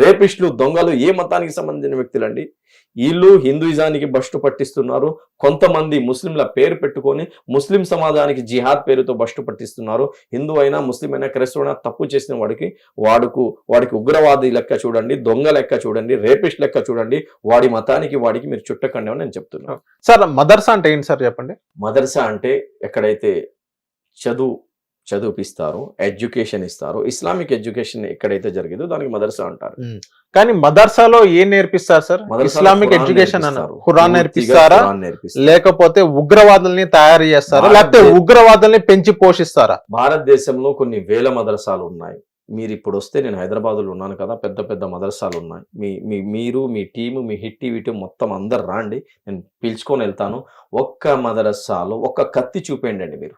రేపిస్టులు దొంగలు ఏ మతానికి సంబంధించిన వ్యక్తులండి? వీళ్ళు హిందూయిజానికి బస్టు పట్టిస్తున్నారు. కొంతమంది ముస్లింల పేరు పెట్టుకొని ముస్లిం సమాజానికి జిహాద్ పేరుతో బస్టు పట్టిస్తున్నారు. హిందూ అయినా ముస్లిం అయినా క్రైస్తవుడైనా తప్పు చేసిన వాడికి వాడుకు వాడికి ఉగ్రవాది లెక్క చూడండి దొంగ లెక్క చూడండి రేపిస్ట్ లెక్క చూడండి వాడి మతానికి వాడికి మీరు చుట్టకండి అని నేను చెప్తున్నాను సార్ మదర్సా అంటే ఏంటి సార్ చెప్పండి? మదర్సా అంటే ఎక్కడైతే చదువు చదివిపిస్తారో ఎడ్యుకేషన్ ఇస్తారో. ఇస్లామిక్ ఎడ్యుకేషన్ ఎక్కడైతే జరిగిందో దానికి మదర్సా అంటారు. కానీ మదర్సాలో ఏం నేర్పిస్తారు సార్? ఇస్లామిక్ ఎడ్యుకేషన్ అన్న. నేర్పిస్తారు. ఖురాన్ నేర్పిస్తారా. లేకపోతే ఉగ్రవాదుల్ని తయారు చేస్తారా? లేకపోతే ఉగ్రవాదుల్ని పెంచి పోషిస్తారా? భారతదేశంలో కొన్ని వేల మదరసాలు ఉన్నాయి. మీరు ఇప్పుడు వస్తే నేను హైదరాబాద్లో ఉన్నాను కదా పెద్ద పెద్ద మదరసాలు ఉన్నాయి. మీ మీ మీరు మీ టీము మీ హిట్ టీవీ టీం మొత్తం అందరు రాండి. నేను పిలుచుకొని వెళ్తాను. ఒక్క మదరసాలో ఒక్క కత్తి చూపేయండి అండి మీరు.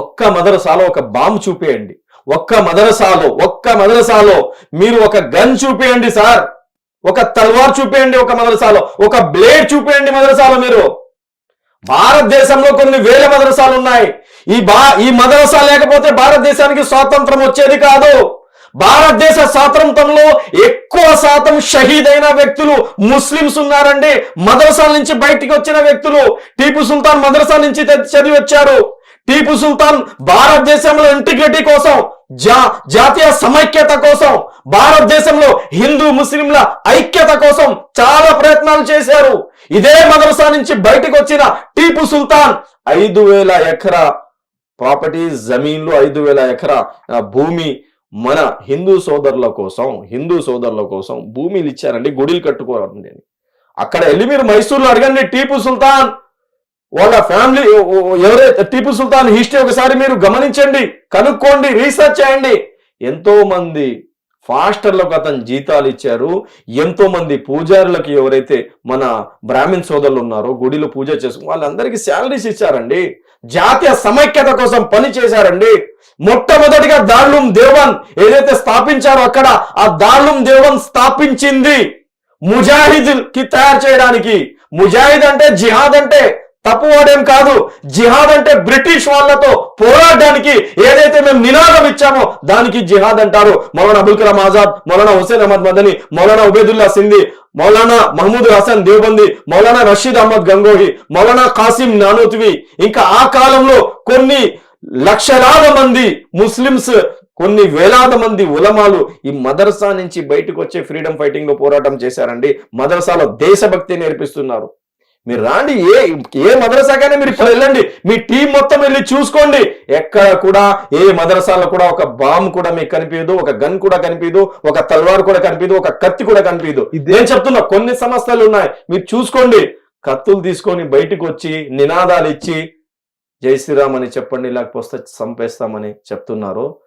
ఒక్క మదరసాలో ఒక బాంబు చూపేయండి. ఒక్క మదరసాలో ఒక్క మదరసాలో మీరు ఒక గన్ చూపేయండి సార్. ఒక తల్వార్ చూపేయండి ఒక మదరసాలో. ఒక బ్లేడ్ చూపేయండి మదరసాలో మీరు. భారతదేశంలో కొన్ని వేల మదరసాలు ఉన్నాయి. ఈ బా ఈ మదరసా లేకపోతే భారతదేశానికి స్వాతంత్రం వచ్చేది కాదు. భారతదేశ స్వాతంత్రంలో ఎక్కువ శాతం షహీద్ అయిన వ్యక్తులు ముస్లిమ్స్ ఉన్నారండి. మదరసాల నుంచి బయటికి వచ్చిన వ్యక్తులు టీపు సుల్తాన్ మదరసా నుంచి చదివి వచ్చారు టీపు సుల్తాన్ భారతదేశంలో ఇంటిగ్రిటీ కోసం జా జాతీయ సమైక్యత కోసం భారతదేశంలో హిందూ ముస్లింల ఐక్యత కోసం చాలా ప్రయత్నాలు చేశారు. ఇదే మదరసా నుంచి బయటకు వచ్చిన టీపు సుల్తాన్ ఐదు వేల ఎకరా ప్రాపర్టీ జమీన్లు ఐదు వేల ఎకరా భూమి మన హిందూ సోదరుల కోసం హిందూ సోదరుల కోసం భూమిలు ఇచ్చారండి గుడిలు కట్టుకోరండి అక్కడ వెళ్ళి మీరు మైసూర్లో అడగండి టీపు సుల్తాన్ వాళ్ళ ఫ్యామిలీ ఎవరైతే టీపు సుల్తాన్ హిస్టరీ ఒకసారి మీరు గమనించండి కనుక్కోండి రీసెర్చ్ చేయండి. ఎంతో మంది ఫాస్టర్లకు అతను జీతాలు ఇచ్చారు. ఎంతో మంది పూజారులకు ఎవరైతే మన బ్రాహ్మిన్ సోదరులు ఉన్నారో గుడిలో పూజ చేసుకుని వాళ్ళందరికీ శాలరీస్ ఇచ్చారండి. జాతీయ సమైక్యత కోసం పని చేశారండి. మొట్టమొదటిగా దారుణం దేవన్ ఏదైతే స్థాపించారో అక్కడ ఆ దారుణం దేవన్ స్థాపించింది ముజాహిద్కి తయారు చేయడానికి. ముజాహిద్ అంటే జిహాద్ అంటే తప్పు వాడేం కాదు. జిహాద్ అంటే బ్రిటిష్ వాళ్ళతో పోరాడడానికి ఏదైతే మేము నినాదం ఇచ్చామో దానికి జిహాద్ అంటారు. మౌలానా అబుల్ కలాం ఆజాద్ మౌలానా హుసేన్ అహ్మద్ మదని మౌలానా ఉబేదుల్లా సింధి మౌలానా మహమూద్ హసన్ దేవబంది మౌలానా రషీద్ అహ్మద్ గంగోహి మౌలానా కాసిం నానోత్వి. ఇంకా ఆ కాలంలో కొన్ని లక్షలాది మంది ముస్లిమ్స్ కొన్ని వేలాది మంది ఉలమాలు ఈ మదర్సా నుంచి బయటకు వచ్చే ఫ్రీడమ్ ఫైటింగ్లో పోరాటం చేశారండి. మదర్సాలో దేశభక్తి నేర్పిస్తున్నారు. మీరు రాండి ఏ ఏ మదరసాకైనా మీరు ఇప్పుడు వెళ్ళండి. మీ టీం మొత్తం వెళ్ళి చూసుకోండి. ఎక్కడ కూడా ఏ మదరసాలో కూడా ఒక బాంబ్ కూడా మీకు కనిపించదు ఒక గన్ కూడా కనిపించదు ఒక తల్వార్ కూడా కనిపించదు ఒక కత్తి కూడా కనిపించదు. ఇదే- నేను చెప్తున్నా కొన్ని సమస్యలు ఉన్నాయి. మీరు చూసుకోండి. కత్తులు తీసుకొని బయటకు వచ్చి నినాదాలు ఇచ్చి జై శ్రీరామ్ అని చెప్పండి లేకపోతే చంపేస్తామని చెప్తున్నారు.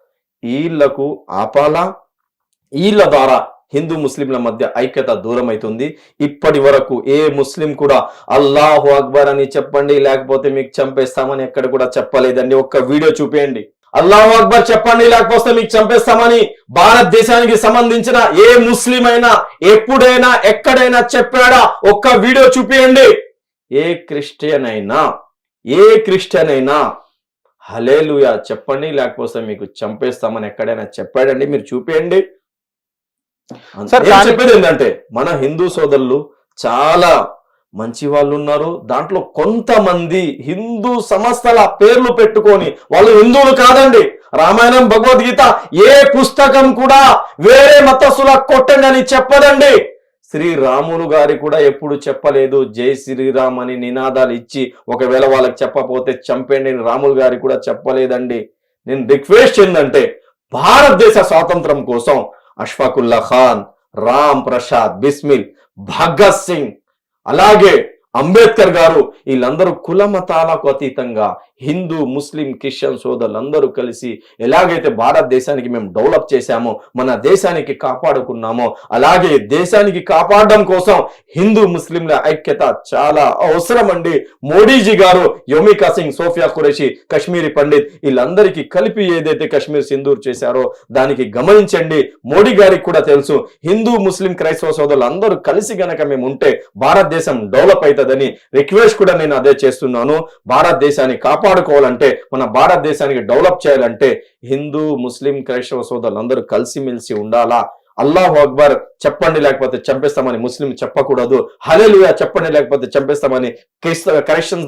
వీళ్ళకు ఆపాలా? వీళ్ళ ద్వారా హిందూ ముస్లింల మధ్య ఐక్యత దూరమవుతుంది ఇప్పటి వరకు ఏ ముస్లిం కూడా అల్లాహు అక్బర్ అని చెప్పండి లేకపోతే మీకు చంపేస్తామని ఎక్కడ కూడా చెప్పలేదండి. ఒక్క వీడియో చూపేయండి. అల్లాహు అక్బర్ చెప్పండి లేకపోతే మీకు చంపేస్తామని భారతదేశానికి సంబంధించిన ఏ ముస్లిం అయినా ఎప్పుడైనా ఎక్కడైనా చెప్పాడా? ఒక్క వీడియో చూపియండి. ఏ క్రిస్టియన్ అయినా ఏ క్రిస్టియన్ అయినా హలేలుయా చెప్పండి లేకపోతే మీకు చంపేస్తామని ఎక్కడైనా చెప్పాడండి. మీరు చూపియండి. సార్, చెప్పేది ఏంటంటే మన హిందూ సోదరులు చాలా మంచి వాళ్ళు ఉన్నారు. దాంట్లో కొంతమంది హిందూ సంస్థల పేర్లు పెట్టుకొని వాళ్ళు హిందువులు కాదండి. రామాయణం భగవద్గీత ఏ పుస్తకం కూడా వేరే మతస్థుల కొట్టండి చెప్పదండి. శ్రీరాములు గారి కూడా ఎప్పుడు చెప్పలేదు జై శ్రీరామ్ అని నినాదాలు ఇచ్చి ఒకవేళ వాళ్ళకి చెప్పకపోతే చంపేయండి రాములు గారి కూడా చెప్పలేదండి. నేను రిక్వెస్ట్ ఏంటంటే భారతదేశ స్వాతంత్రం కోసం అష్ఫాకుల్లా ఖాన్ రామ్ ప్రసాద్ బిస్మిల్ భగత్ సింగ్ అలాగే అంబేద్కర్ గారు వీళ్ళందరూ కుల మతాలకు అతీతంగా హిందూ ముస్లిం క్రిస్టియన్ సోదరులందరూ కలిసి ఎలాగైతే భారతదేశానికి మేము డెవలప్ చేశామో మన దేశానికి కాపాడుకున్నామో అలాగే దేశానికి కాపాడడం కోసం హిందూ ముస్లింల ఐక్యత చాలా అవసరం అండి మోడీజీ గారు యోమికా సింగ్ సోఫియా ఖురేషి కశ్మీరీ పండిత్ వీళ్ళందరికీ కలిపి ఏదైతే కశ్మీర్ సింధూర్ చేశారో దానికి గమనించండి. మోడీ గారికి కూడా తెలుసు హిందూ ముస్లిం క్రైస్తవ సోదరులు అందరూ కలిసి గనక మేము ఉంటే భారతదేశం డెవలప్ అవుతుందని రిక్వెస్ట్ కూడా నేను అదే చేస్తున్నాను. భారతదేశాన్ని కాపాడుకోవాలంటే మన భారతదేశానికి డెవలప్ చేయాలంటే హిందూ ముస్లిం క్రైస్తవ సోదరులు అందరూ కలిసిమెలిసి ఉండాలా? అల్లాహు అక్బర్ చెప్పండి లేకపోతే చంపేస్తామని ముస్లిం చెప్పకూడదు. హలెలుయా చెప్పండి లేకపోతే చంపేస్తామని క్రైస్తవ క్రైస్టియన్స్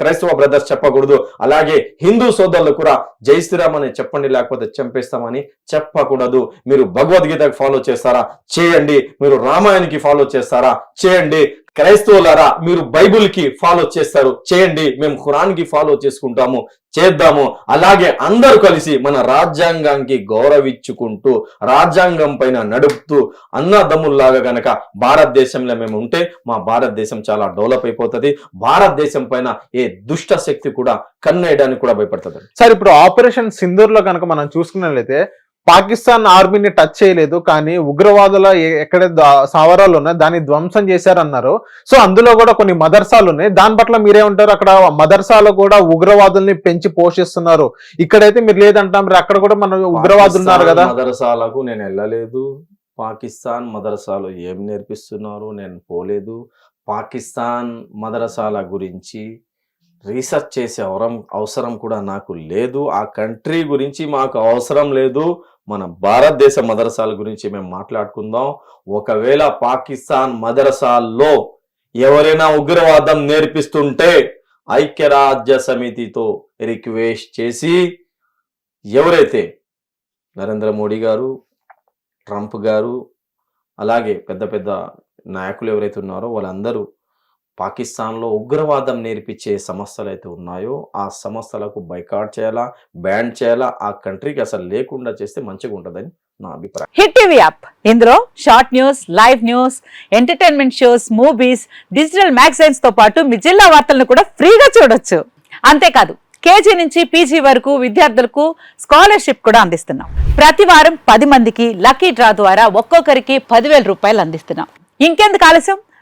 క్రైస్తవ బ్రదర్స్ చెప్పకూడదు. అలాగే హిందూ సోదరులు కూడా జై శ్రీరామ్ అని చెప్పండి లేకపోతే చంపేస్తామని చెప్పకూడదు. మీరు భగవద్గీతకు ఫాలో చేస్తారా? చేయండి. మీరు రామాయణకి ఫాలో చేస్తారా? చేయండి. క్రైస్తవులారా మీరు బైబిల్కి ఫాలో చేస్తారు. చేయండి మేము ఖురాన్కి ఫాలో చేసుకుంటాము చేద్దాము. అలాగే అందరూ కలిసి మన రాజ్యాంగానికి గౌరవించుకుంటూ రాజ్యాంగం పైన నడుపుతూ అన్నదమ్ముల్లాగా గనక భారతదేశంలో మేము ఉంటే మా భారతదేశం చాలా డెవలప్ అయిపోతుంది. భారతదేశం పైన ఏ దుష్ట శక్తి కూడా కన్నేయడానికి కూడా భయపడుతుంది సార్ ఇప్పుడు ఆపరేషన్ సింధూర్లో కనుక మనం చూసుకున్నట్లయితే పాకిస్తాన్ ఆర్మీని టచ్ చేయలేదు కానీ ఉగ్రవాదుల ఎక్కడ సావరాలు స్థావరాలు ఉన్నాయి దాన్ని ధ్వంసం చేశారన్నారు. సో అందులో కూడా కొన్ని మదర్సాలు ఉన్నాయి. దాని పట్ల మీరేమంటారు? అక్కడ మదర్సాలో కూడా ఉగ్రవాదుల్ని పెంచి పోషిస్తున్నారు. ఇక్కడైతే మీరు లేదంటారు మరి అక్కడ కూడా మన ఉగ్రవాదులు ఉన్నారు కదా. మదర్సాలకు మదరసాలకు నేను వెళ్ళలేదు. పాకిస్తాన్ మదరసాలు ఏం నేర్పిస్తున్నారు? నేను పోలేదు. పాకిస్తాన్ మదరసాల గురించి రీసెర్చ్ చేసే అవరం అవసరం కూడా నాకు లేదు. ఆ కంట్రీ గురించి మాకు అవసరం లేదు. మన భారతదేశ మదరసాల గురించి మేము మాట్లాడుకుందాం. ఒకవేళ పాకిస్తాన్ మదరసాల్లో ఎవరైనా ఉగ్రవాదం నేర్పిస్తుంటే ఐక్యరాజ్య సమితితో రిక్వెస్ట్ చేసి ఎవరైతే నరేంద్ర మోడీ గారు ట్రంప్ గారు అలాగే పెద్ద పెద్ద నాయకులు ఎవరైతే ఉన్నారో వాళ్ళందరూ పాకిస్తాన్లో ఉగ్రవాదం నేర్పించే సంస్థలు అయితే ఉన్నాయో ఆ సంస్థలకు బైకాట్ చేయాలా బ్యాన్ చేయాలా ఆ కంట్రీకి అసలు లేకుండా చేస్తే మంచిగా ఉంటుందని నా అభిప్రాయం. Hit TV app. ఇందులో short news live news entertainment shows movies digital మ్యాగజైన్స్తో పాటు మీ జిల్లా వార్తలను కూడా ఫ్రీగా చూడొచ్చు. అంతేకాదు కేజీ నుంచి పీజీ వరకు విద్యార్థులకు స్కాలర్షిప్ కూడా అందిస్తున్నాం. ప్రతి వారం పది మందికి లక్కీ డ్రా ద్వారా ఒక్కొక్కరికి పదివేల రూపాయలు అందిస్తున్నాం. ఇంకెందుకు ఆలస్యం?